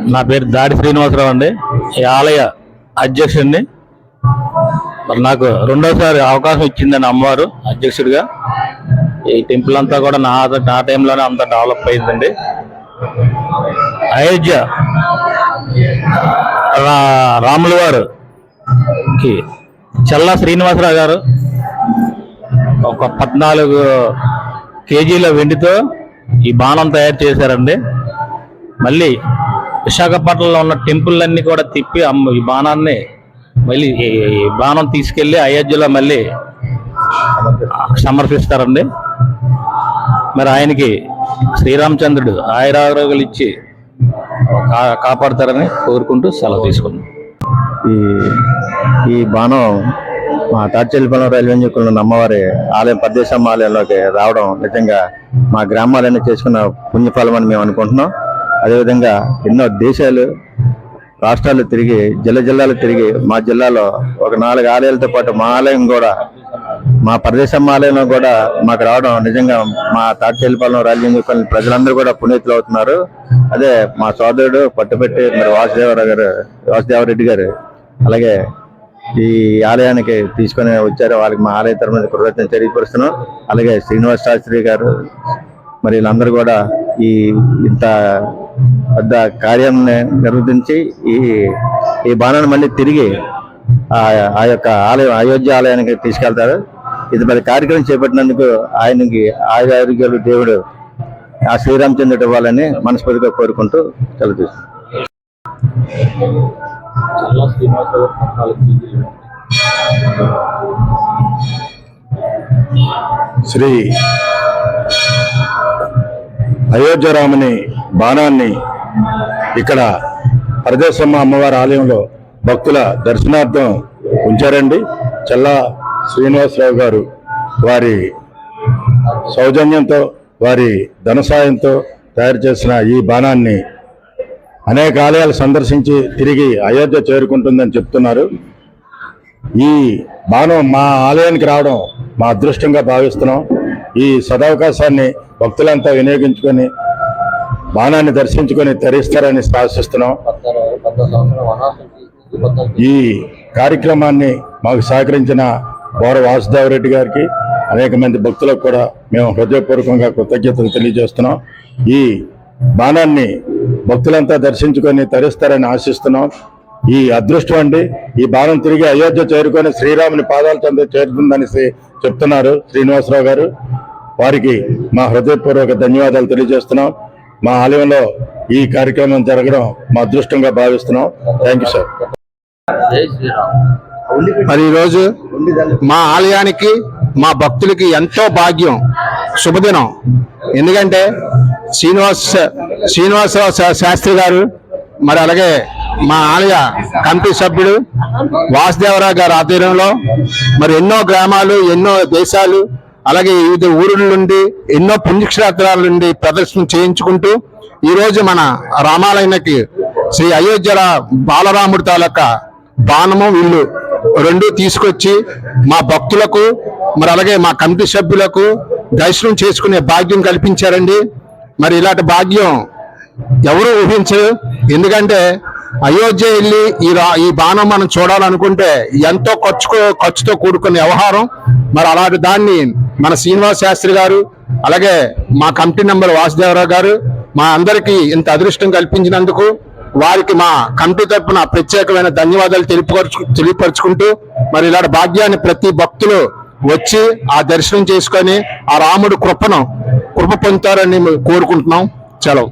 నా పేరు దాడి శ్రీనివాసరావు అండి. ఈ ఆలయ అధ్యక్షుడిని. మరి నాకు రెండోసారి అవకాశం ఇచ్చిందని అమ్మవారు అధ్యక్షుడిగా. ఈ టెంపుల్ అంతా కూడా నా నా టైంలోనే అంత డెవలప్ అయిందండి. అయోధ్య రా- రాముల వారుకి చల్లా శ్రీనివాసరావు గారు ఒక పద్నాలుగు కేజీల వెండితో ఈ బాణం తయారు చేశారండి. మళ్ళీ విశాఖపట్నంలో ఉన్న టెంపుల్లన్నీ కూడా తిప్పి అమ్మ ఈ బాణాన్ని మళ్ళీ ఈ బాణం తీసుకెళ్ళి అయోధ్యలో మళ్ళీ సమర్పిస్తారండి. మరి ఆయనకి శ్రీరామచంద్రుడు ఆయురారోగ్యాలు ఇచ్చి కా- కాపాడతారని కోరుకుంటూ సెలవు తీసుకున్నాం ఈ ఈ బాణం మా తాడ్చెల్లిపాలెం రైల్వే నియోజకవర్గంలో అమ్మవారి ఆలయం పద్దేశమ్మ ఆలయంలోకి రావడం నిజంగా మా గ్రామాలన్నీ చేసుకున్న పుణ్యఫలం అని మేము అనుకుంటున్నాం. అదేవిధంగా ఎన్నో దేశాలు రాష్ట్రాలు తిరిగి జిల్లా జిల్లాలు తిరిగి మా జిల్లాలో ఒక నాలుగు ఆలయాలతో పాటు మా ఆలయం కూడా మా ప్రదేశం ఆలయంలో కూడా మాకు రావడం నిజంగా మా తాటిచెల్లిపాలెం రైల్వే ప్రజలందరూ కూడా పునీతులు అవుతున్నారు. అదే మా సోదరుడు పట్టుపెట్టి మరి వాసుదేవరావు గారు వాసుదేవరెడ్డి గారు అలాగే ఈ ఆలయానికి తీసుకొని వచ్చారు. వాళ్ళకి మా ఆలయ తరఫున కృతజ్ఞత తెలియపరుస్తున్నాం. అలాగే శ్రీనివాస్ శాస్త్రి గారు మరి వీళ్ళందరూ కూడా ఈ ఇంత పెద్ద కార్యాన్ని నిర్వర్తించి ఈ ఈ బాణాన్ని మళ్ళీ తిరిగి ఆ ఆ యొక్క ఆలయం అయోధ్య ఆలయానికి తీసుకెళ్తారు. ఇది మరి కార్యక్రమం చేపట్టినందుకు ఆయనకి ఆయుర ఆరోగ్యాలు దేవుడు ఆ శ్రీరామచంద్రుడు ఇవ్వాలని మనస్ఫూర్తిగా కోరుకుంటూ తీసుకుంటాం శ్రీ అయోధ్య రాముని బాణాన్ని ఇక్కడ పరదేశమ్మ అమ్మవారి ఆలయంలో భక్తుల దర్శనార్థం ఉంచారండి. చల్లా శ్రీనివాసరావు గారు వారి సౌజన్యంతో వారి ధన సాయంతో తయారు చేసిన ఈ బాణాన్ని అనేక ఆలయాలు సందర్శించి తిరిగి అయోధ్య చేరుకుంటుందని చెప్తున్నారు. ఈ బాణం మా ఆలయానికి రావడం మా అదృష్టంగా భావిస్తున్నాం. ఈ సదవకాశాన్ని భక్తులంతా వినియోగించుకొని బాణాన్ని దర్శించుకొని తరిస్తారని ఆశిస్తున్నాం ఈ కార్యక్రమాన్ని మాకు సహకరించిన బోర వాసుదేవరెడ్డి గారికి అనేక మంది భక్తులకు కూడా మేము హృదయపూర్వకంగా కృతజ్ఞతలు తెలియజేస్తున్నాం. ఈ బాణాన్ని భక్తులంతా దర్శించుకొని తరిస్తారని ఆశిస్తున్నాం. ఈ అదృష్టం అండి. ఈ బాణం తిరిగి అయోధ్య చేరుకొని శ్రీరాముని పాదాల చెంద చేరుతుందని చెప్తున్నారు శ్రీనివాసరావు గారు. వారికి మా హృదయపూర్వక ధన్యవాదాలు తెలియజేస్తున్నాం. మా ఆలయంలో ఈ కార్యక్రమం జరగడం మా అదృష్టంగా భావిస్తున్నాం. Thank you sir. మరి ఈరోజు మా ఆలయానికి మా భక్తులకి ఎంతో భాగ్యం. శుభదినం. ఎందుకంటే శ్రీనివాస్ శ్రీనివాసరావు శాస్త్రి గారు మరి అలాగే మా ఆలయ కమిటీ సభ్యుడు వాసుదేవరావు గారి ఆధ్వర్యంలో మరి ఎన్నో గ్రామాలు ఎన్నో దేశాలు అలాగే వివిధ ఊరుల నుండి ఎన్నో పుణ్యక్షేత్రాల నుండి ప్రదర్శన చేయించుకుంటూ ఈరోజు మన రామాలయానికి శ్రీ అయోధ్య బాలరాముడి తాలూకా బాణము ఇల్లు రెండు తీసుకొచ్చి మా భక్తులకు మరి అలాగే మా కమిటీ సభ్యులకు దర్శనం చేసుకునే భాగ్యం కల్పించారండి. మరి ఇలాంటి భాగ్యం ఎవరు ఊహించరు. ఎందుకంటే అయోధ్య వెళ్ళి ఈ రా ఈ బాణం మనం చూడాలనుకుంటే ఎంతో ఖర్చుకో ఖర్చుతో కూడుకున్న వ్యవహారం. మరి అలాంటి దాన్ని మన శ్రీనివాస్ శాస్త్రి గారు అలాగే మా కమిటీ మెంబర్ వాసుదేవరావు గారు మా అందరికీ ఇంత అదృష్టం కల్పించినందుకు వారికి మా కమిటీ తరపున ప్రత్యేకమైన ధన్యవాదాలు తెలియపరచు తెలియపరుచుకుంటూ మరి ఇలాంటి భాగ్యాన్ని ప్రతి భక్తులు వచ్చి ఆ దర్శనం చేసుకొని ఆ రాముడు కృపను కృప పొందుతారని మేము కోరుకుంటున్నాం. సెలవు